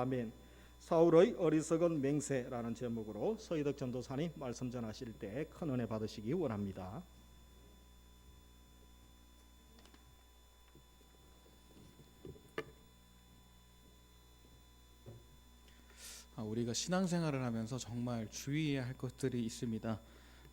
아멘. 사울의 어리석은 맹세라는 제목으로 서희덕 전도사님 말씀 전하실 때 큰 은혜 받으시기 원합니다. 아, 우리가 신앙생활을 하면서 정말 주의해야 할 것들이 있습니다.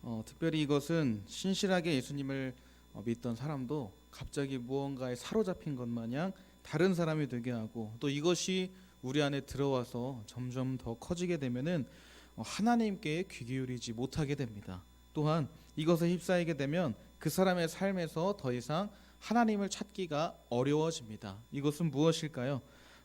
어, 특별히 이것은 신실하게 예수님을 어, 믿던 사람도 갑자기 무언가에 사로잡힌 것 마냥 다른 사람이 되게 하고 또 이것이 우리 안에 들어와서 점점 더 커지게 되면은 어, 하나님께 귀 기울이지 못하게 됩니다. 또한 이것에 휩싸이게 되면 그 사람의 삶에서 더 이상 하나님을 찾기가 어려워집니다. 이것은 무엇일까요?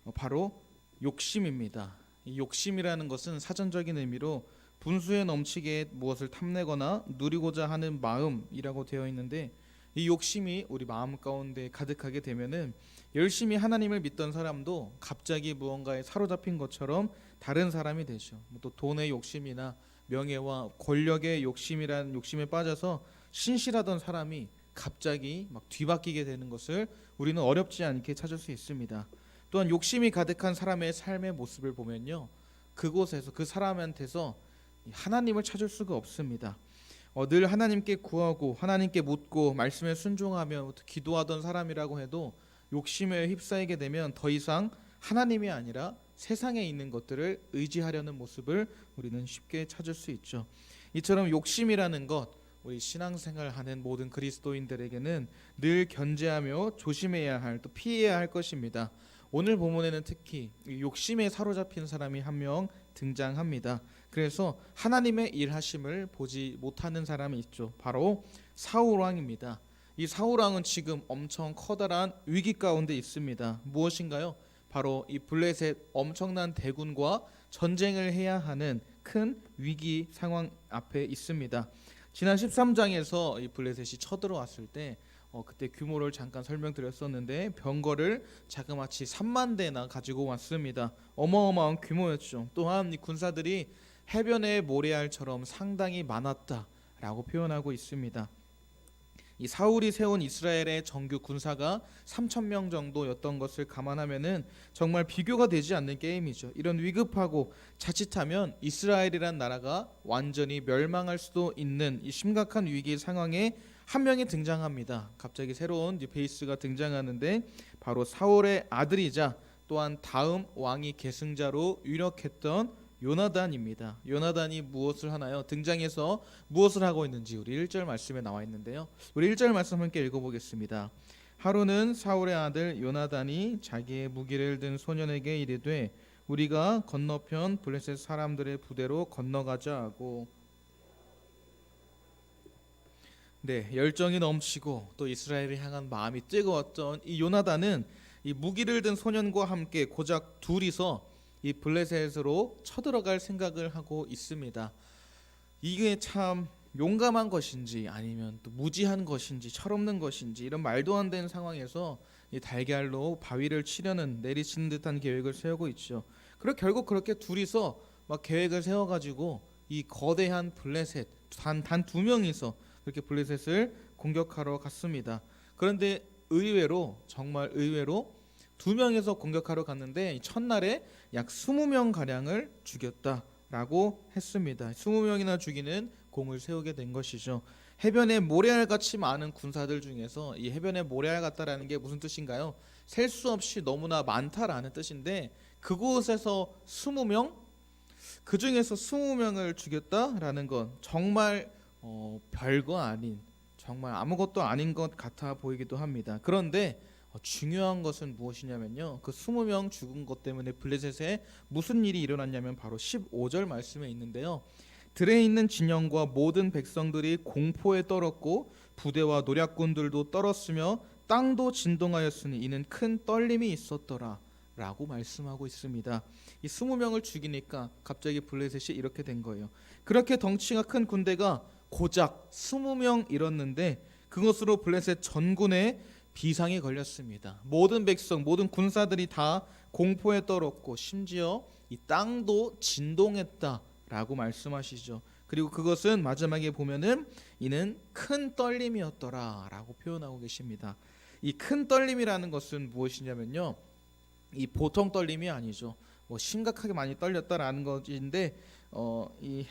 어, 바로 욕심입니다. 이 욕심이라는 것은 사전적인 의미로 분수에 넘치게 무엇을 탐내거나 누리고자 하는 마음이라고 되어 있는데 이 욕심이 우리 마음 가운데 가득하게 되면은 열심히 하나님을 믿던 사람도 갑자기 무언가에 사로잡힌 것처럼 다른 사람이 되죠. 뭐또 돈의 욕심이나 명예와 권력의 욕심이라는 욕심에 빠져서 신실하던 사람이 갑자기 막 뒤바뀌게 되는 것을 우리는 어렵지 않게 찾을 수 있습니다. 또한 욕심이 가득한 사람의 삶의 모습을 보면요. 그곳에서 그 사람한테서 하나님을 찾을 수가 없습니다. 어, 늘 하나님께 구하고 하나님께 묻고 말씀에 순종하며 기도하던 사람이라고 해도 욕심에 휩싸이게 되면 더 이상 하나님이 아니라 세상에 있는 것들을 의지하려는 모습을 우리는 쉽게 찾을 수 있죠. 이처럼 욕심이라는 것 우리 신앙생활 하는 모든 그리스도인들에게는 늘 견제하며 조심해야 할 또 피해야 할 것입니다. 오늘 본문에는 특히 이 욕심에 사로잡힌 사람이 한 명 등장합니다. 그래서 하나님의 일하심을 보지 못하는 사람이 있죠. 바로 사울 왕입니다. 이 사울 왕은 지금 엄청 커다란 위기 가운데 있습니다. 무엇인가요? 바로 이 블레셋 엄청난 대군과 전쟁을 해야 하는 큰 위기 상황 앞에 있습니다. 지난 13장에서 이 블레셋이 쳐들어왔을 때 어, 그때 규모를 잠깐 설명드렸었는데 병거를 자그마치 3만 대나 가지고 왔습니다. 어마어마한 규모였죠. 또한 이 군사들이 해변의 모래알처럼 상당히 많았다라고 표현하고 있습니다. 이 사울이 세운 이스라엘의 정규 군사가 3천 명 정도였던 것을 감안하면은 정말 비교가 되지 않는 게임이죠. 이런 위급하고 자칫하면 이스라엘이란 나라가 완전히 멸망할 수도 있는 이 심각한 위기 상황에 한 명이 등장합니다. 갑자기 새로운 이제 베이스가 등장하는데 바로 사울의 아들이자 또한 다음 왕이 계승자로 유력했던 요나단입니다. 요나단이 무엇을 하나요? 등장해서 무엇을 하고 있는지 우리 1절 말씀에 나와 있는데요. 우리 1절 말씀 함께 읽어보겠습니다. 하루는 사울의 아들 요나단이 자기의 무기를 든 소년에게 이르되 우리가 건너편 블레셋 사람들의 부대로 건너가자 하고 네 열정이 넘치고 또 이스라엘을 향한 마음이 뜨거웠던 이 요나단은 이 무기를 든 소년과 함께 고작 둘이서 이 블레셋으로 쳐들어갈 생각을 하고 있습니다. 이게 참 용감한 것인지 아니면 또 무지한 것인지 철없는 것인지 이런 말도 안 되는 상황에서 이 달걀로 바위를 치려는 내리치는 듯한 계획을 세우고 있죠. 그리고 결국 그렇게 둘이서 막 계획을 세워가지고 이 거대한 블레셋 단 단 두 명이서 그렇게 블레셋을 공격하러 갔습니다. 그런데 의외로 정말 의외로 두 명에서 공격하러 갔는데 이 첫날에 약 20명 가량을 죽였다라고 했습니다. 20명이나 죽이는 공을 세우게 된 것이죠. 해변에 모래알 같이 많은 군사들 중에서 이 해변에 모래알 같다라는 게 무슨 뜻인가요? 셀 수 없이 너무나 많다라는 뜻인데 그곳에서 20명 그 중에서 20명을 죽였다라는 건 정말 어, 별거 아닌 정말 아무것도 아닌 것 같아 보이기도 합니다. 그런데 어, 중요한 것은 무엇이냐면요. 그 20명 죽은 것 때문에 블레셋에 무슨 일이 일어났냐면 바로 15절 말씀에 있는데요. 들에 있는 진영과 모든 백성들이 공포에 떨었고 부대와 노략군들도 떨었으며 땅도 진동하였으니 이는 큰 떨림이 있었더라. 라고 말씀하고 있습니다. 이 20명을 죽이니까 갑자기 블레셋이 이렇게 된 거예요. 그렇게 덩치가 큰 군대가 고작 20명 잃었는데 그것으로 블레셋 전군에 비상이 걸렸습니다. 모든 백성, 모든 군사들이 다 공포에 떨었고 심지어 이 땅도 진동했다라고 말씀하시죠. 그리고 그것은 마지막에 보면은 이는 큰 떨림이었더라라고 표현하고 계십니다. 이 큰 떨림이라는 것은 무엇이냐면요. 이 보통 떨림이 아니죠. 뭐 심각하게 많이 떨렸다라는 것인데 어, 이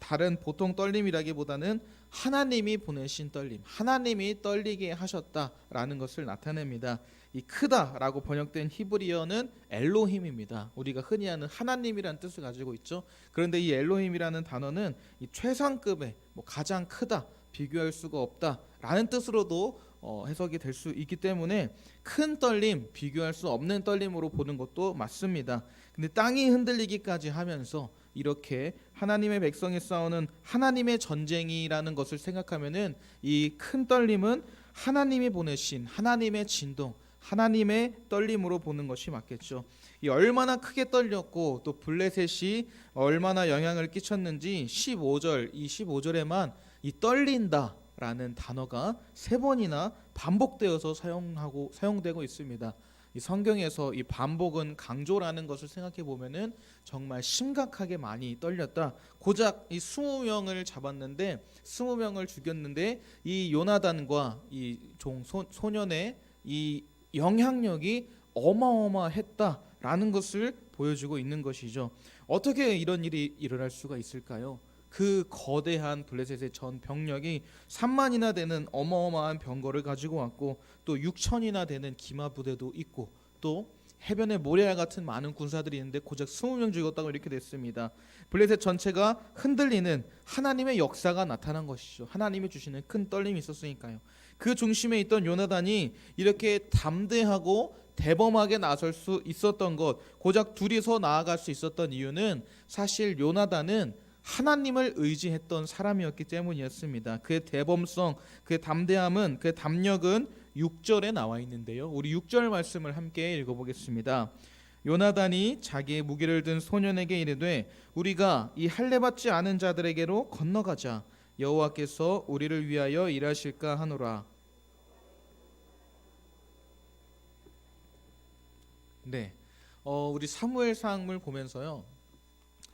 다른 보통 떨림이라기보다는 하나님이 보내신 떨림, 하나님이 떨리게 하셨다라는 것을 나타냅니다. 이 크다라고 번역된 히브리어는 엘로힘입니다. 우리가 흔히 하는 하나님이라는 뜻을 가지고 있죠. 그런데 이 엘로힘이라는 단어는 이 최상급의 뭐 가장 크다, 비교할 수가 없다라는 뜻으로도 어, 해석이 될 수 있기 때문에 큰 떨림, 비교할 수 없는 떨림으로 보는 것도 맞습니다. 근데 땅이 흔들리기까지 하면서 이렇게 하나님의 백성이 싸우는 하나님의 전쟁이라는 것을 생각하면은 이 큰 떨림은 하나님이 보내신 하나님의 진동, 하나님의 떨림으로 보는 것이 맞겠죠. 이 얼마나 크게 떨렸고 또 블레셋이 얼마나 영향을 끼쳤는지 15절 이 15절에만 이 떨린다라는 단어가 세 번이나 반복되어서 사용하고 사용되고 있습니다. 이 성경에서 이 반복은 강조라는 것을 생각해 보면은 정말 심각하게 많이 떨렸다. 고작 이 20명을 잡았는데 20명을 죽였는데 이 요나단과 이 종 소년의 이 영향력이 어마어마했다라는 것을 보여주고 있는 것이죠. 어떻게 이런 일이 일어날 수가 있을까요? 그 거대한 블레셋의 전 병력이 3만이나 되는 어마어마한 병거를 가지고 왔고 또 6천이나 되는 기마 부대도 있고 또 해변에 모래알 같은 많은 군사들이 있는데 고작 20명 죽었다고 이렇게 됐습니다. 블레셋 전체가 흔들리는 하나님의 역사가 나타난 것이죠. 하나님이 주시는 큰 떨림이 있었으니까요. 그 중심에 있던 요나단이 이렇게 담대하고 대범하게 나설 수 있었던 것, 고작 둘이서 나아갈 수 있었던 이유는 사실 요나단은 하나님을 의지했던 사람이었기 때문이었습니다. 그의 대범성, 그의 담대함은, 그의 담력은 6절에 나와 있는데요. 우리 6절 말씀을 함께 읽어 보겠습니다. 요나단이 자기의 무기를 든 소년에게 이르되 우리가 이 할례 받지 않은 자들에게로 건너가자 여호와께서 우리를 위하여 일하실까 하노라. 네, 어, 우리 사무엘상을 보면서요.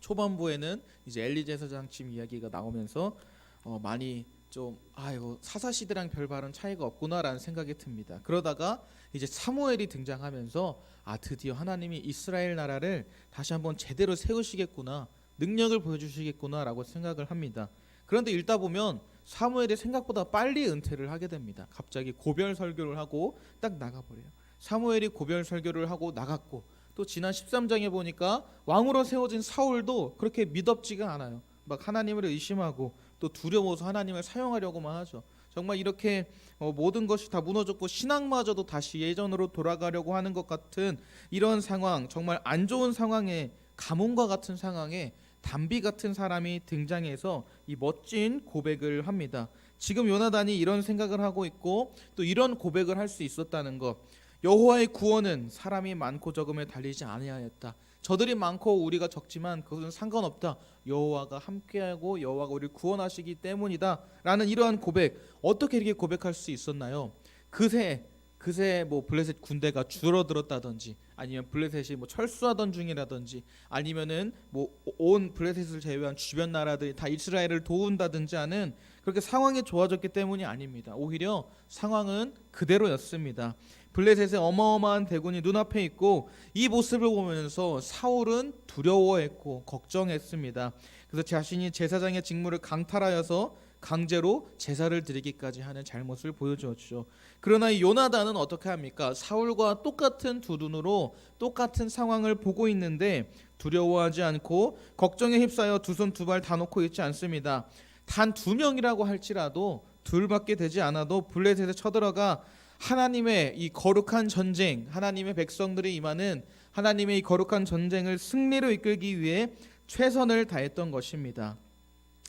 초반부에는 이제 엘리 제사장집 이야기가 나오면서 어, 많이 좀 아이고 사사 시대랑 별 다른 차이가 없구나라는 생각이 듭니다. 그러다가 이제 사무엘이 등장하면서 아 드디어 하나님이 이스라엘 나라를 다시 한번 제대로 세우시겠구나 능력을 보여주시겠구나라고 생각을 합니다. 그런데 읽다 보면 사무엘이 생각보다 빨리 은퇴를 하게 됩니다. 갑자기 고별 설교를 하고 딱 나가버려요. 사무엘이 고별 설교를 하고 나갔고 또 지난 13장에 보니까 왕으로 세워진 사울도 그렇게 믿업지가 않아요. 막 하나님을 의심하고 또 두려워서 하나님을 사용하려고만 하죠. 정말 이렇게 어, 모든 것이 다 무너졌고 신앙마저도 다시 예전으로 돌아가려고 하는 것 같은 이런 상황, 정말 안 좋은 상황에 가뭄과 같은 상황에 담비 같은 사람이 등장해서 이 멋진 고백을 합니다. 지금 요나단이 이런 생각을 하고 있고 또 이런 고백을 할 수 있었다는 것. 여호와의 구원은 사람이 많고 적음에 달리지 아니하였다. 저들이 많고 우리가 적지만 그것은 상관없다. 여호와가 함께하고 여호와가 우리를 구원하시기 때문이다라는 이러한 고백 어떻게 이렇게 고백할 수 있었나요? 그새 그새 뭐 블레셋 군대가 줄어들었다든지 아니면 블레셋이 뭐 철수하던 중이라든지 아니면은 뭐 온 블레셋을 제외한 주변 나라들이 다 이스라엘을 도운다든지 하는 그렇게 상황이 좋아졌기 때문이 아닙니다. 오히려 상황은 그대로였습니다. 블레셋의 어마어마한 대군이 눈앞에 있고 이 모습을 보면서 사울은 두려워했고 걱정했습니다. 그래서 자신이 제사장의 직무를 강탈하여서 강제로 제사를 드리기까지 하는 잘못을 보여주었죠. 그러나 이 요나단은 어떻게 합니까? 사울과 똑같은 두 눈으로 똑같은 상황을 보고 있는데 두려워하지 않고 걱정에 휩싸여 두 손 두 발 다 놓고 있지 않습니다. 단 두 명이라고 할지라도 둘밖에 되지 않아도 블레셋에 쳐들어가 하나님의 이 거룩한 전쟁, 하나님의 백성들이 임하는 하나님의 이 거룩한 전쟁을 승리로 이끌기 위해 최선을 다했던 것입니다.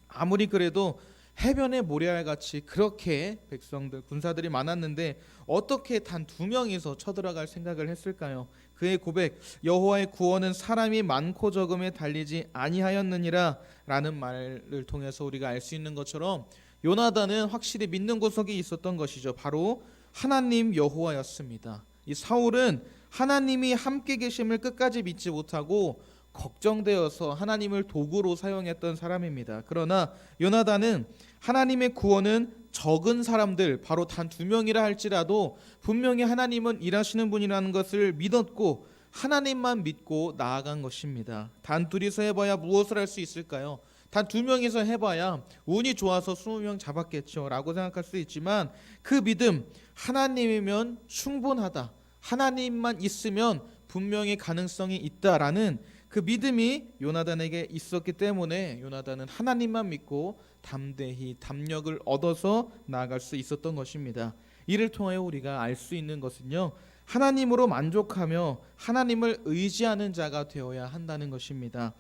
아무리 그래도 해변의 모래알 같이 그렇게 백성들 군사들이 많았는데 어떻게 단 두 명이서 쳐들어갈 생각을 했을까요? 그의 고백 여호와의 구원은 사람이 많고 적음에 달리지 아니하였느니라라는 말을 통해서 우리가 알 수 있는 것처럼 요나단은 확실히 믿는 구석이 있었던 것이죠. 바로 하나님 여호와였습니다. 이 사울은 하나님이 함께 계심을 끝까지 믿지 못하고 걱정되어서 하나님을 도구로 사용했던 사람입니다. 그러나 요나단은 하나님의 구원은 적은 사람들 바로 단 두 명이라 할지라도 분명히 하나님은 일하시는 분이라는 것을 믿었고 하나님만 믿고 나아간 것입니다. 단 둘이서 해봐야 무엇을 할 수 있을까요? 단 두 명이서 해봐야 운이 좋아서 20명 잡았겠죠 라고 생각할 수 있지만 그 믿음 하나님이면 충분하다 하나님만 있으면 분명히 가능성이 있다라는 그 믿음이 요나단에게 있었기 때문에 요나단은 하나님만 믿고 담대히 담력을 얻어서 나아갈 수 있었던 것입니다. 이를 통하여 우리가 알 수 있는 것은요. 하나님으로 만족하며 하나님을 의지하는 자가 되어야 한다는 것입니다.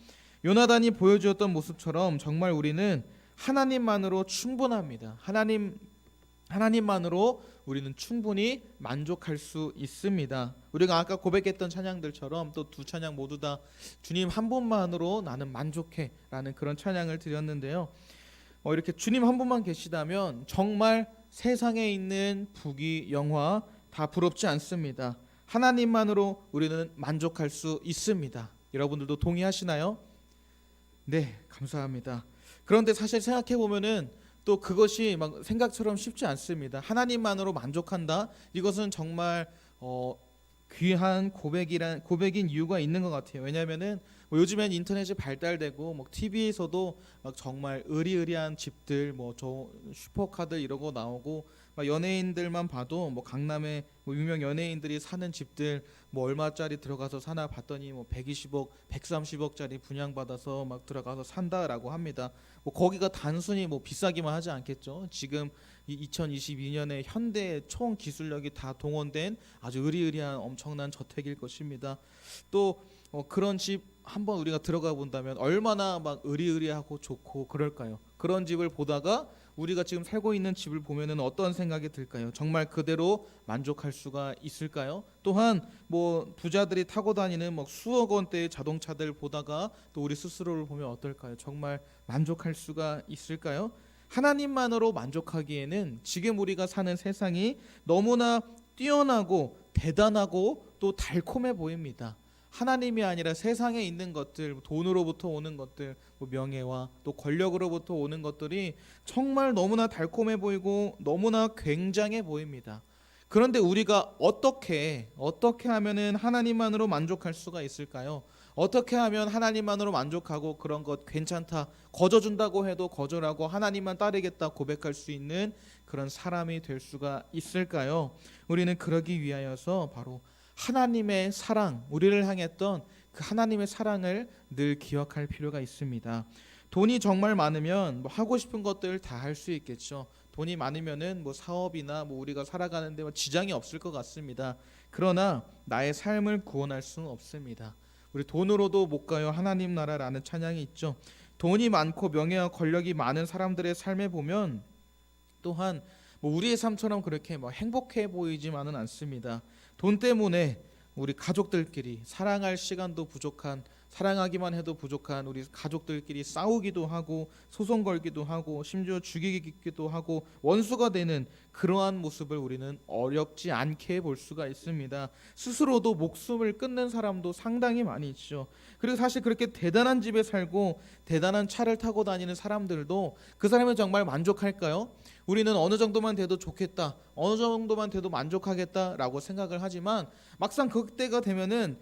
요나단이 보여주었던 모습처럼 정말 우리는 하나님만으로 충분합니다. 하나님 하나님만으로 우리는 충분히 만족할 수 있습니다. 우리가 아까 고백했던 찬양들처럼 또 두 찬양 모두 다 주님 한 분만으로 나는 만족해라는 그런 찬양을 드렸는데요. 어, 이렇게 주님 한 분만 계시다면 정말 세상에 있는 부귀 영화 다 부럽지 않습니다. 하나님만으로 우리는 만족할 수 있습니다. 여러분들도 동의하시나요? 네, 감사합니다. 그런데 사실 생각해 보면은 또 그것이 막 생각처럼 쉽지 않습니다. 하나님만으로 만족한다. 이것은 정말 어, 귀한 고백이란 고백인 이유가 있는 것 같아요. 왜냐하면은 뭐 요즘엔 인터넷이 발달되고 뭐 TV에서도 막 정말 의리의리한 집들 뭐 저 슈퍼카들 이러고 나오고 막 연예인들만 봐도 뭐 강남에 뭐 유명 연예인들이 사는 집들 뭐 얼마짜리 들어가서 사나 봤더니 뭐 120억, 130억짜리 분양받아서 막 들어가서 산다라고 합니다. 뭐 거기가 단순히 뭐 비싸기만 하지 않겠죠. 지금 이 2022년에 현대 총 기술력이 다 동원된 아주 의리의리한 엄청난 저택일 것입니다. 또 어, 그런 집 한번 우리가 들어가 본다면 얼마나 막 의리의리하고 좋고 그럴까요? 그런 집을 보다가 우리가 지금 살고 있는 집을 보면은 어떤 생각이 들까요? 정말 그대로 만족할 수가 있을까요? 또한 뭐 부자들이 타고 다니는 뭐 수억 원대의 자동차들 보다가 또 우리 스스로를 보면 어떨까요? 정말 만족할 수가 있을까요? 하나님만으로 만족하기에는 지금 우리가 사는 세상이 너무나 뛰어나고 대단하고 또 달콤해 보입니다. 하나님이 아니라 세상에 있는 것들, 돈으로부터 오는 것들, 뭐 명예와 또 권력으로부터 오는 것들이 정말 너무나 달콤해 보이고 너무나 굉장해 보입니다. 그런데 우리가 어떻게 어떻게 하면은 하나님만으로 만족할 수가 있을까요? 어떻게 하면 하나님만으로 만족하고 그런 것 괜찮다 거저 준다고 해도 거절하고 하나님만 따르겠다 고백할 수 있는 그런 사람이 될 수가 있을까요? 우리는 그러기 위하여서 바로 하나님의 사랑, 우리를 향했던 그 하나님의 사랑을 늘 기억할 필요가 있습니다. 돈이 정말 많으면 뭐 하고 싶은 것들 다 할 수 있겠죠. 돈이 많으면은 뭐 사업이나 뭐 우리가 살아가는데 뭐 지장이 없을 것 같습니다. 그러나 나의 삶을 구원할 수는 없습니다. 우리 돈으로도 못 가요 하나님 나라라는 찬양이 있죠. 돈이 많고 명예와 권력이 많은 사람들의 삶에 보면 또한 뭐 우리의 삶처럼 그렇게 뭐 행복해 보이지만은 않습니다. 돈 때문에 우리 가족들끼리 사랑할 시간도 부족한 사랑하기만 해도 부족한 우리 가족들끼리 싸우기도 하고 소송 걸기도 하고 심지어 죽이기도 하고 원수가 되는 그러한 모습을 우리는 어렵지 않게 볼 수가 있습니다. 스스로도 목숨을 끊는 사람도 상당히 많이 있죠. 그리고 사실 그렇게 대단한 집에 살고 대단한 차를 타고 다니는 사람들도 그 사람은 정말 만족할까요? 우리는 어느 정도만 돼도 좋겠다. 어느 정도만 돼도 만족하겠다라고 생각을 하지만 막상 그때가 되면은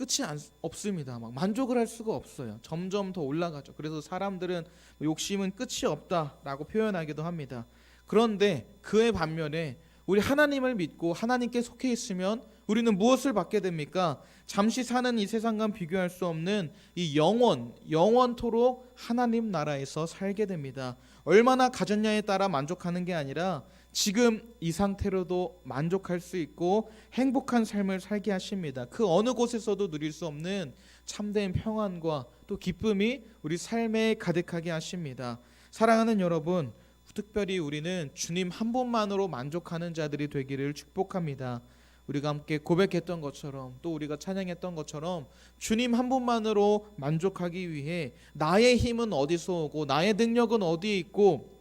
끝이 안, 없습니다. 막 만족을 할 수가 없어요. 점점 더 올라가죠. 그래서 사람들은 욕심은 끝이 없다라고 표현하기도 합니다. 그런데 그의 반면에 우리 하나님을 믿고 하나님께 속해 있으면 우리는 무엇을 받게 됩니까? 잠시 사는 이 세상과 비교할 수 없는 이 영원, 영원토록 하나님 나라에서 살게 됩니다. 얼마나 가졌냐에 따라 만족하는 게 아니라 지금 이 상태로도 만족할 수 있고 행복한 삶을 살게 하십니다. 그 어느 곳에서도 누릴 수 없는 참된 평안과 또 기쁨이 우리 삶에 가득하게 하십니다. 사랑하는 여러분, 특별히 우리는 주님 한 분만으로 만족하는 자들이 되기를 축복합니다. 우리가 함께 고백했던 것처럼 또 우리가 찬양했던 것처럼 주님 한 분만으로 만족하기 위해 나의 힘은 어디서 오고 나의 능력은 어디에 있고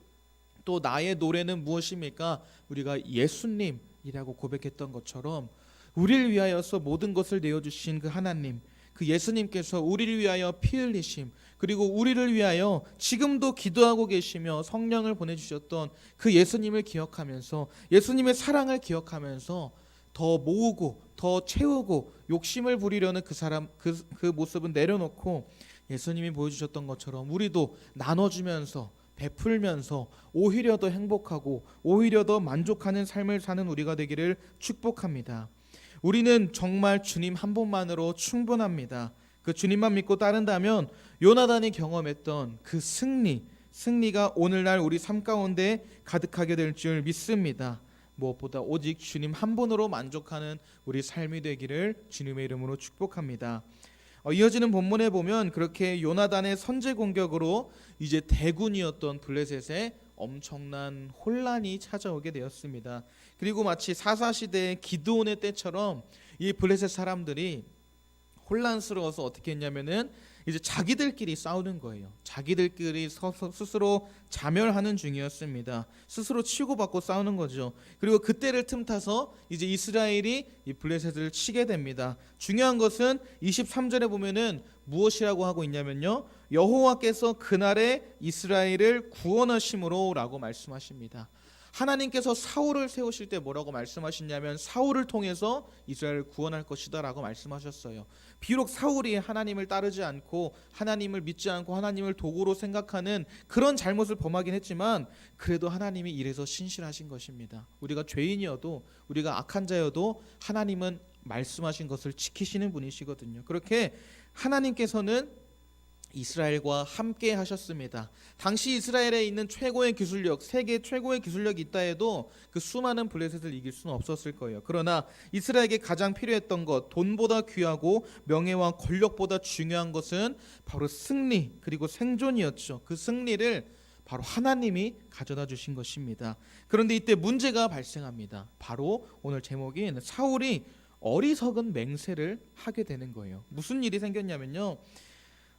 또 나의 노래는 무엇입니까? 우리가 예수님이라고 고백했던 것처럼 우리를 위하여서 모든 것을 내어 주신 그 하나님 그 예수님께서 우리를 위하여 피 흘리심 그리고 우리를 위하여 지금도 기도하고 계시며 성령을 보내 주셨던 그 예수님을 기억하면서 예수님의 사랑을 기억하면서 더 모으고 더 채우고 욕심을 부리려는 그 사람 그, 그 모습은 내려놓고 예수님이 보여주셨던 것처럼 우리도 나눠주면서 베풀면서 오히려 더 행복하고 오히려 더 만족하는 삶을 사는 우리가 되기를 축복합니다. 우리는 정말 주님 한 분만으로 충분합니다. 그 주님만 믿고 따른다면 요나단이 경험했던 그 승리, 승리가 오늘날 우리 삶 가운데 가득하게 될 줄 믿습니다. 무엇보다 오직 주님 한 분으로 만족하는 우리 삶이 되기를 주님의 이름으로 축복합니다. 어, 이어지는 본문에 보면 그렇게 요나단의 선제 공격으로 이제 대군이었던 블레셋에 엄청난 혼란이 찾아오게 되었습니다. 그리고 마치 사사 시대의 기드온의 때처럼 이 블레셋 사람들이 혼란스러워서 어떻게 했냐면은 이제 자기들끼리 싸우는 거예요. 자기들끼리 스스로 자멸하는 중이었습니다. 스스로 치고받고 싸우는 거죠. 그리고 그때를 틈타서 이제 이스라엘이 이 블레셋을 치게 됩니다. 중요한 것은 23절에 보면은 무엇이라고 하고 있냐면요. 여호와께서 그날에 이스라엘을 구원하심으로라고 말씀하십니다. 하나님께서 사울을 세우실 때 뭐라고 말씀하셨냐면 사울을 통해서 이스라엘을 구원할 것이다라고 말씀하셨어요. 비록 사울이 하나님을 따르지 않고 하나님을 믿지 않고 하나님을 도구로 생각하는 그런 잘못을 범하긴 했지만 그래도 하나님이 이래서 신실하신 것입니다. 우리가 죄인이어도 우리가 악한 자여도 하나님은 말씀하신 것을 지키시는 분이시거든요. 그렇게 하나님께서는 이스라엘과 함께 하셨습니다. 당시 이스라엘에 있는 최고의 기술력, 세계 최고의 기술력이 있다 해도 그 수많은 블레셋을 이길 수는 없었을 거예요. 그러나 이스라엘에게 가장 필요했던 것, 돈보다 귀하고 명예와 권력보다 중요한 것은 바로 승리 그리고 생존이었죠. 그 승리를 바로 하나님이 가져다 주신 것입니다. 그런데 이때 문제가 발생합니다. 바로 오늘 제목인 사울이 어리석은 맹세를 하게 되는 거예요. 무슨 일이 생겼냐면요.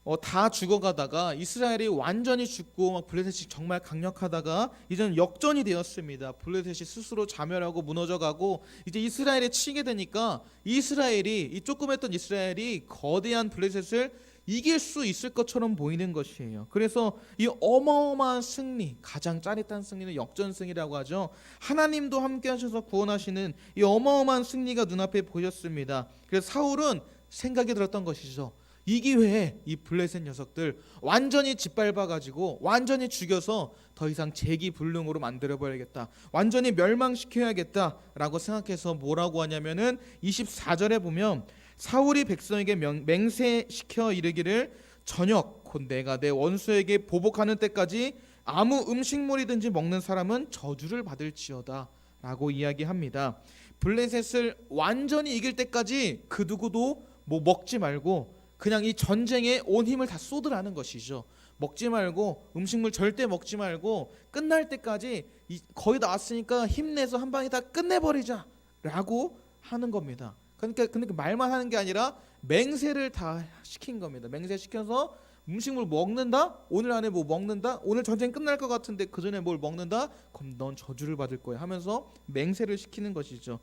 어, 다 죽어가다가 이스라엘이 완전히 죽고 막 블레셋이 정말 강력하다가 이제는 역전이 되었습니다. 블레셋이 스스로 자멸하고 무너져가고 이제 이스라엘에 치게 되니까 이스라엘이 이 조그맸던 이스라엘이 거대한 블레셋을 이길 수 있을 것처럼 보이는 것이에요. 그래서 이 어마어마한 승리, 가장 짜릿한 승리는 역전승이라고 하죠. 하나님도 함께 하셔서 구원하시는 이 어마어마한 승리가 눈앞에 보였습니다. 그래서 사울은 생각이 들었던 것이죠. 이 기회에 이 블레셋 녀석들 완전히 짓밟아 가지고 완전히 죽여서 더 이상 재기 불능으로 만들어 버려야겠다. 완전히 멸망시켜야겠다라고 생각해서 뭐라고 하냐면은 24절에 보면 사울이 백성에게 명, 맹세시켜 이르기를 저녁 곧 내가 내 원수에게 보복하는 때까지 아무 음식물이든지 먹는 사람은 저주를 받을지어다라고 이야기합니다. 블레셋을 완전히 이길 때까지 그 누구도 뭐 먹지 말고 그냥 이 전쟁에 온 힘을 다 쏟으라는 것이죠. 먹지 말고 음식물 절대 먹지 말고 끝날 때까지 이- 거의 다 왔으니까 힘내서 한 방에 다 끝내버리자라고 하는 겁니다. 그러니까 근데 그 말만 하는 게 아니라 맹세를 다 시킨 겁니다. 맹세 시켜서 음식물 먹는다? 오늘 안에 뭐 먹는다? 오늘 전쟁 끝날 것 같은데 그 전에 뭘 먹는다? 그럼 넌 저주를 받을 거야 하면서 맹세를 시키는 것이죠.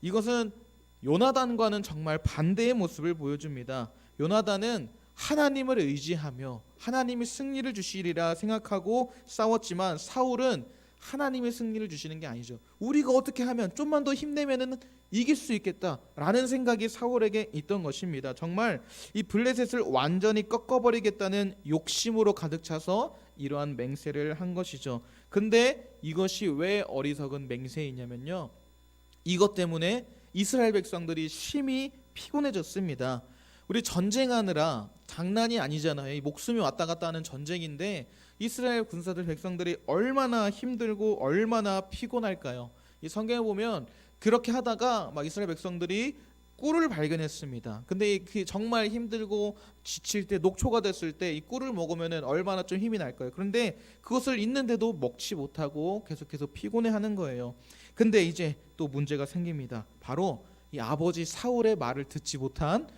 이것은 요나단과는 정말 반대의 모습을 보여줍니다. 요나단은 하나님을 의지하며 하나님이 승리를 주시리라 생각하고 싸웠지만 사울은 하나님의 승리를 주시는 게 아니죠. 우리가 어떻게 하면 좀만 더 힘내면은 이길 수 있겠다라는 생각이 사울에게 있던 것입니다. 정말 이 블레셋을 완전히 꺾어버리겠다는 욕심으로 가득 차서 이러한 맹세를 한 것이죠. 근데 이것이 왜 어리석은 맹세이냐면요. 이것 때문에 이스라엘 백성들이 심히 피곤해졌습니다. 우리 전쟁하느라 장난이 아니잖아요. 이 목숨이 왔다 갔다 하는 전쟁인데 이스라엘 군사들 백성들이 얼마나 힘들고 얼마나 피곤할까요? 이 성경에 보면 그렇게 하다가 막 이스라엘 백성들이 꿀을 발견했습니다. 근데 이그 정말 힘들고 지칠 때 녹초가 됐을 때 이 꿀을 먹으면은 얼마나 좀 힘이 날까요? 그런데 그것을 있는데도 먹지 못하고 계속해서 피곤해하는 거예요. 근데 이제 또 문제가 생깁니다. 바로 이 아버지 사울의 말을 듣지 못한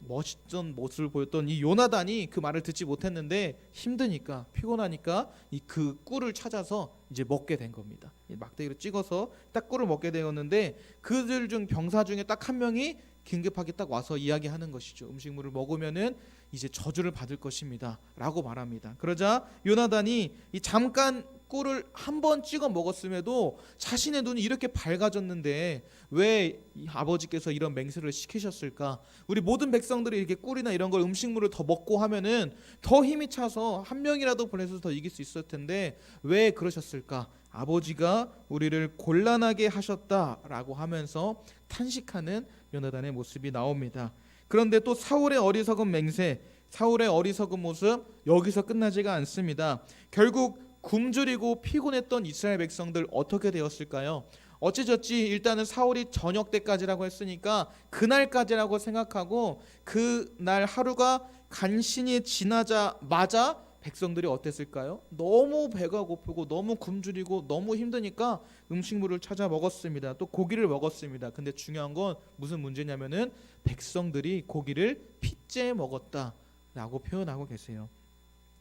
멋있던 모습을 보였던 이 요나단이 그 말을 듣지 못했는데 힘드니까 피곤하니까 이 그 꿀을 찾아서 이제 먹게 된 겁니다. 이 막대기로 찍어서 딱 꿀을 먹게 되었는데 그들 중 병사 중에 딱 한 명이 긴급하게 딱 와서 이야기하는 것이죠. 음식물을 먹으면은 이제 저주를 받을 것입니다 라고 말합니다. 그러자 요나단이 이 잠깐 꿀을 한 번 찍어 먹었음에도 자신의 눈이 이렇게 밝아졌는데 왜이 아버지께서 이런 맹세를 시키셨을까? 우리 모든 백성들이 이렇게 꿀이나 이런 걸 음식물을 더 먹고 하면은 더 힘이 차서 한 명이라도 블레셋을 더 이길 수 있을 텐데 왜 그러셨을까? 아버지가 우리를 곤란하게 하셨다라고 하면서 탄식하는 요나단의 모습이 나옵니다. 그런데 또 사울의 어리석은 맹세, 사울의 어리석은 모습 여기서 끝나지가 않습니다. 결국 굶주리고 피곤했던 이스라엘 백성들 어떻게 되었을까요? 어찌저찌 일단은 사울이 저녁 때까지라고 했으니까 그날까지라고 생각하고 그날 하루가 간신히 지나자마자 백성들이 어땠을까요? 너무 배가 고프고 너무 굶주리고 너무 힘드니까 음식물을 찾아 먹었습니다. 또 고기를 먹었습니다. 근데 중요한 건 무슨 문제냐면은 백성들이 고기를 핏째 먹었다라고 표현하고 계세요.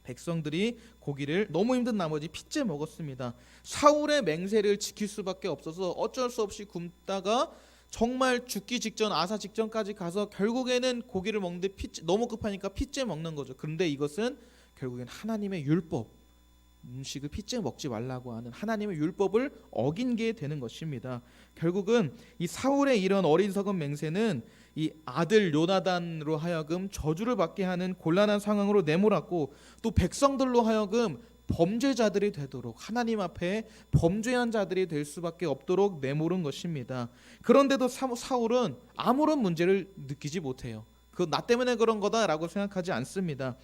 백성들이 고기를 너무 힘든 나머지 핏째 먹었습니다. 사울의 맹세를 지킬 수밖에 없어서 어쩔 수 없이 굶다가 정말 죽기 직전 아사 직전까지 가서 결국에는 고기를 먹는데 핏 너무 급하니까 핏째 먹는 거죠. 그런데 이것은 결국엔 하나님의 율법 음식을 핏째 먹지 말라고 하는 하나님의 율법을 어긴 게 되는 것입니다. 결국은 이 사울의 이런 어리석은 맹세는 이 아들 요나단으로 하여금 저주를 받게 하는 곤란한 상황으로 내몰았고 또 백성들로 하여금 범죄자들이 되도록 하나님 앞에 범죄한 자들이 될 수밖에 없도록 내모른 것입니다. 그런데도 사- 사울은 아무런 문제를 느끼지 못해요. 그 나 때문에 그런 거다라고 생각하지 않습니다.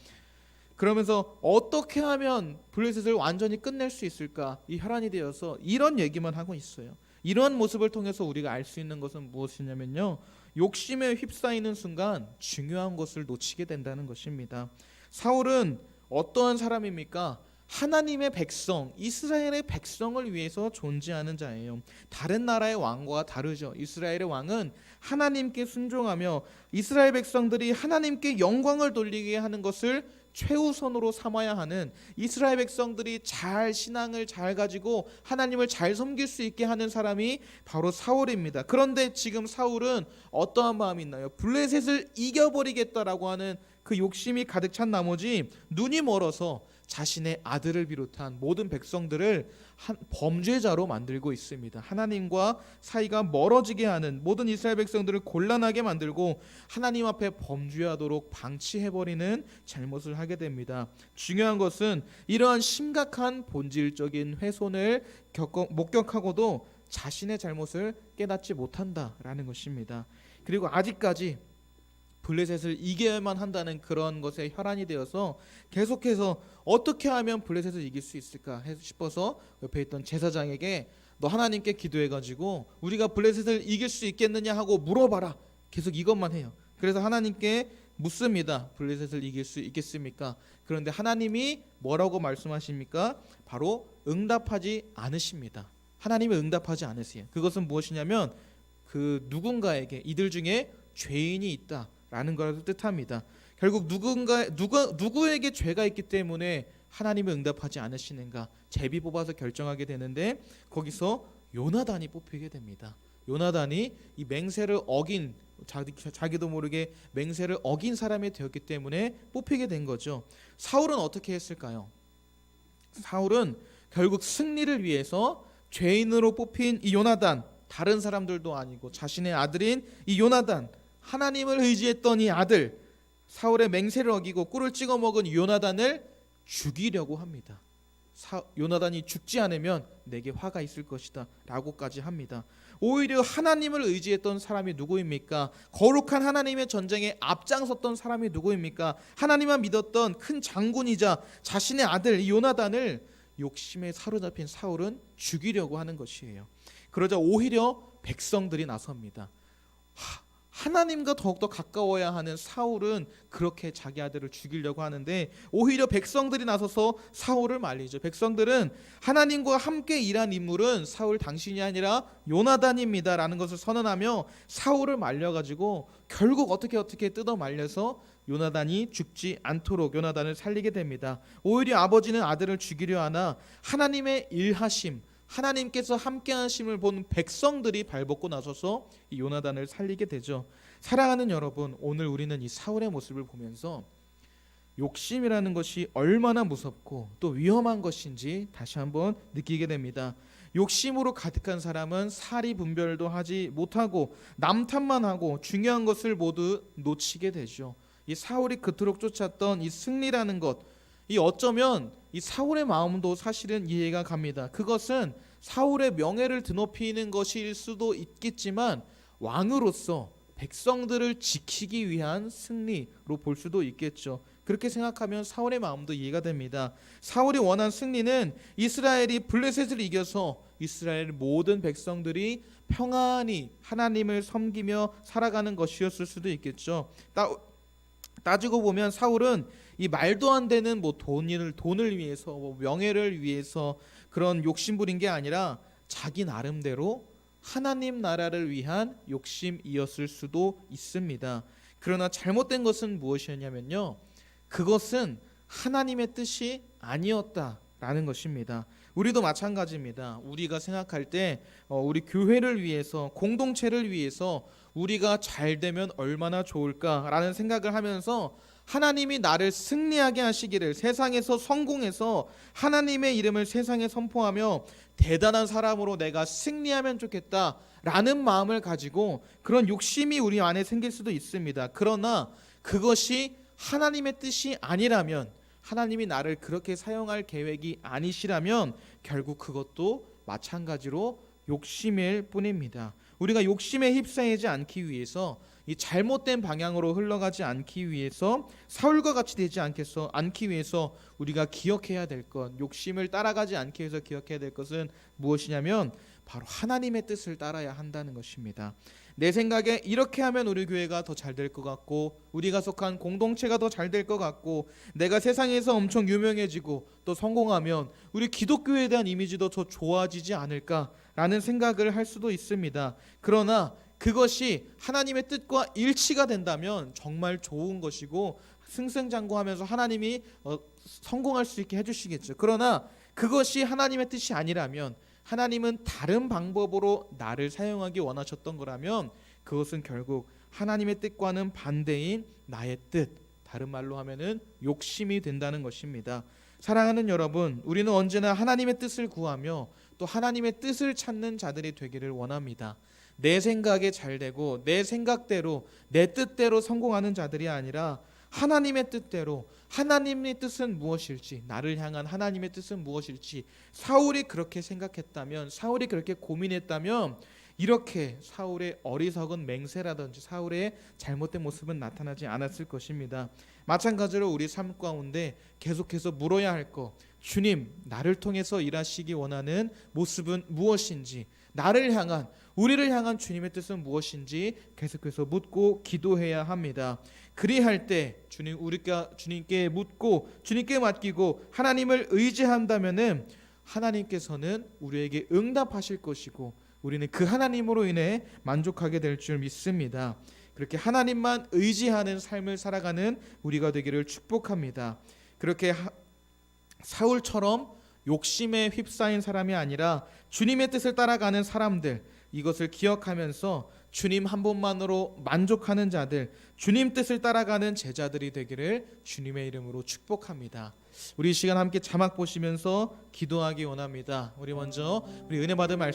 그러면서 어떻게 하면 블레셋을 완전히 끝낼 수 있을까? 이 혈안이 되어서 이런 얘기만 하고 있어요. 이런 모습을 통해서 우리가 알 수 있는 것은 무엇이냐면요. 욕심에 휩싸이는 순간 중요한 것을 놓치게 된다는 것입니다. 사울은 어떠한 사람입니까? 하나님의 백성, 이스라엘의 백성을 위해서 존재하는 자예요. 다른 나라의 왕과 다르죠. 이스라엘의 왕은 하나님께 순종하며 이스라엘 백성들이 하나님께 영광을 돌리게 하는 것을 최우선으로 삼아야 하는 이스라엘 백성들이 잘 신앙을 잘 가지고 하나님을 잘 섬길 수 있게 하는 사람이 바로 사울입니다. 그런데 지금 사울은 어떠한 마음이 있나요? 블레셋을 이겨버리겠다라고 하는 그 욕심이 가득 찬 나머지 눈이 멀어서 자신의 아들을 비롯한 모든 백성들을 한 범죄자로 만들고 있습니다. 하나님과 사이가 멀어지게 하는 모든 이스라엘 백성들을 곤란하게 만들고 하나님 앞에 범죄하도록 방치해 버리는 잘못을 하게 됩니다. 중요한 것은 이러한 심각한 본질적인 훼손을 겪어, 목격하고도 자신의 잘못을 깨닫지 못한다라는 것입니다. 그리고 아직까지 블레셋을 이겨야만 한다는 그런 것에 혈안이 되어서 계속해서 어떻게 하면 블레셋을 이길 수 있을까 해- 싶어서 옆에 있던 제사장에게 너 하나님께 기도해가지고 우리가 블레셋을 이길 수 있겠느냐 하고 물어봐라. 계속 이것만 해요. 그래서 하나님께 묻습니다. 블레셋을 이길 수 있겠습니까? 그런데 하나님이 뭐라고 말씀하십니까? 바로 응답하지 않으십니다. 하나님이 응답하지 않으세요. 그것은 무엇이냐면 그 누군가에게 이들 중에 죄인이 있다 라는 것을 뜻합니다. 결국 누군가 누가 누구에게 죄가 있기 때문에 하나님이 응답하지 않으시는가 제비 뽑아서 결정하게 되는데 거기서 요나단이 뽑히게 됩니다. 요나단이 이 맹세를 어긴 자기, 자기 도 모르게 맹세를 어긴 사람이 되었기 때문에 뽑히게 된 거죠. 사울은 어떻게 했을까요? 사울은 결국 승리를 위해서 죄인으로 뽑힌 이 요나단 다른 사람들도 아니고 자신의 아들인 이 요나단 하나님을 의지했던 이 아들 사울의 맹세를 어기고 꿀을 찍어 먹은 이 요나단을 죽이려고 합니다. 사, 요나단이 죽지 않으면 내게 화가 있을 것이다 라고까지 합니다. 오히려 하나님을 의지했던 사람이 누구입니까? 거룩한 하나님의 전쟁에 앞장섰던 사람이 누구입니까? 하나님만 믿었던 큰 장군이자 자신의 아들 이 요나단을 욕심에 사로잡힌 사울은 죽이려고 하는 것이에요. 그러자 오히려 백성들이 나섭니다. 하, 하나님과 더욱더 가까워야 하는 사울은 그렇게 자기 아들을 죽이려고 하는데 오히려 백성들이 나서서 사울을 말리죠. 백성들은 하나님과 함께 일한 인물은 사울 당신이 아니라 요나단입니다라는 것을 선언하며 사울을 말려가지고 결국 어떻게 어떻게 뜯어 말려서 요나단이 죽지 않도록 요나단을 살리게 됩니다. 오히려 아버지는 아들을 죽이려 하나 하나님의 일하심 하나님께서 함께 하심을 본 백성들이 발벗고 나서서 이 요나단을 살리게 되죠. 사랑하는 여러분, 오늘 우리는 이 사울의 모습을 보면서 욕심이라는 것이 얼마나 무섭고 또 위험한 것인지 다시 한번 느끼게 됩니다. 욕심으로 가득한 사람은 사리 분별도 하지 못하고 남 탓만 하고 중요한 것을 모두 놓치게 되죠. 이 사울이 그토록 쫓았던 이 승리라는 것, 이 어쩌면 이 사울의 마음도 사실은 이해가 갑니다. 그것은 사울의 명예를 드높이는 것일 수도 있겠지만 왕으로서 백성들을 지키기 위한 승리로 볼 수도 있겠죠. 그렇게 생각하면 사울의 마음도 이해가 됩니다. 사울이 원한 승리는 이스라엘이 블레셋을 이겨서 이스라엘 모든 백성들이 평안히 하나님을 섬기며 살아가는 것이었을 수도 있겠죠. 따, 따지고 보면 사울은 이 말도 안 되는 뭐 돈을 돈을 위해서 뭐 명예를 위해서 그런 욕심 부린 게 아니라 자기 나름대로 하나님 나라를 위한 욕심이었을 수도 있습니다. 그러나 잘못된 것은 무엇이었냐면요. 그것은 하나님의 뜻이 아니었다라는 것입니다. 우리도 마찬가지입니다. 우리가 생각할 때 어, 우리 교회를 위해서 공동체를 위해서 우리가 잘 되면 얼마나 좋을까라는 생각을 하면서 하나님이 나를 승리하게 하시기를 세상에서 성공해서 하나님의 이름을 세상에 선포하며 대단한 사람으로 내가 승리하면 좋겠다라는 마음을 가지고 그런 욕심이 우리 안에 생길 수도 있습니다. 그러나 그것이 하나님의 뜻이 아니라면 하나님이 나를 그렇게 사용할 계획이 아니시라면 결국 그것도 마찬가지로 욕심일 뿐입니다. 우리가 욕심에 휩싸이지 않기 위해서 이 잘못된 방향으로 흘러가지 않기 위해서 사울과 같이 되지 않겠어 않기 위해서 우리가 기억해야 될 것, 욕심을 따라가지 않기 위해서 기억해야 될 것은 무엇이냐면 바로 하나님의 뜻을 따라야 한다는 것입니다. 내 생각에 이렇게 하면 우리 교회가 더 잘 될 것 같고 우리가 속한 공동체가 더 잘 될 것 같고 내가 세상에서 엄청 유명해지고 또 성공하면 우리 기독교에 대한 이미지도 더 좋아지지 않을까라는 생각을 할 수도 있습니다. 그러나 그것이 하나님의 뜻과 일치가 된다면 정말 좋은 것이고 승승장구하면서 하나님이 어, 성공할 수 있게 해주시겠죠. 그러나 그것이 하나님의 뜻이 아니라면 하나님은 다른 방법으로 나를 사용하기 원하셨던 거라면 그것은 결국 하나님의 뜻과는 반대인 나의 뜻, 다른 말로 하면은 욕심이 된다는 것입니다. 사랑하는 여러분, 우리는 언제나 하나님의 뜻을 구하며 또 하나님의 뜻을 찾는 자들이 되기를 원합니다. 내 생각에 잘 되고 내 생각대로 내 뜻대로 성공하는 자들이 아니라 하나님의 뜻대로 하나님의 뜻은 무엇일지 나를 향한 하나님의 뜻은 무엇일지 사울이 그렇게 생각했다면 사울이 그렇게 고민했다면 이렇게 사울의 어리석은 맹세라든지 사울의 잘못된 모습은 나타나지 않았을 것입니다. 마찬가지로 우리 삶 가운데 계속해서 물어야 할 것, 주님, 나를 통해서 일하시기 원하는 모습은 무엇인지, 나를 향한 우리를 향한 주님의 뜻은 무엇인지 계속해서 묻고 기도해야 합니다. 그리할 때 주님 우리가 주님께 묻고 주님께 맡기고 하나님을 의지한다면은 하나님께서는 우리에게 응답하실 것이고 우리는 그 하나님으로 인해 만족하게 될 줄 믿습니다. 그렇게 하나님만 의지하는 삶을 살아가는 우리가 되기를 축복합니다. 그렇게 하, 사울처럼 욕심에 휩싸인 사람이 아니라 주님의 뜻을 따라가는 사람들 이것을 기억하면서 주님 한 분만으로 만족하는 자들, 주님 뜻을 따라가는 제자들이 되기를 주님의 이름으로 축복합니다. 우리 이 시간 함께 자막 보시면서 기도하기 원합니다. 우리 먼저 우리 은혜 받을 말씀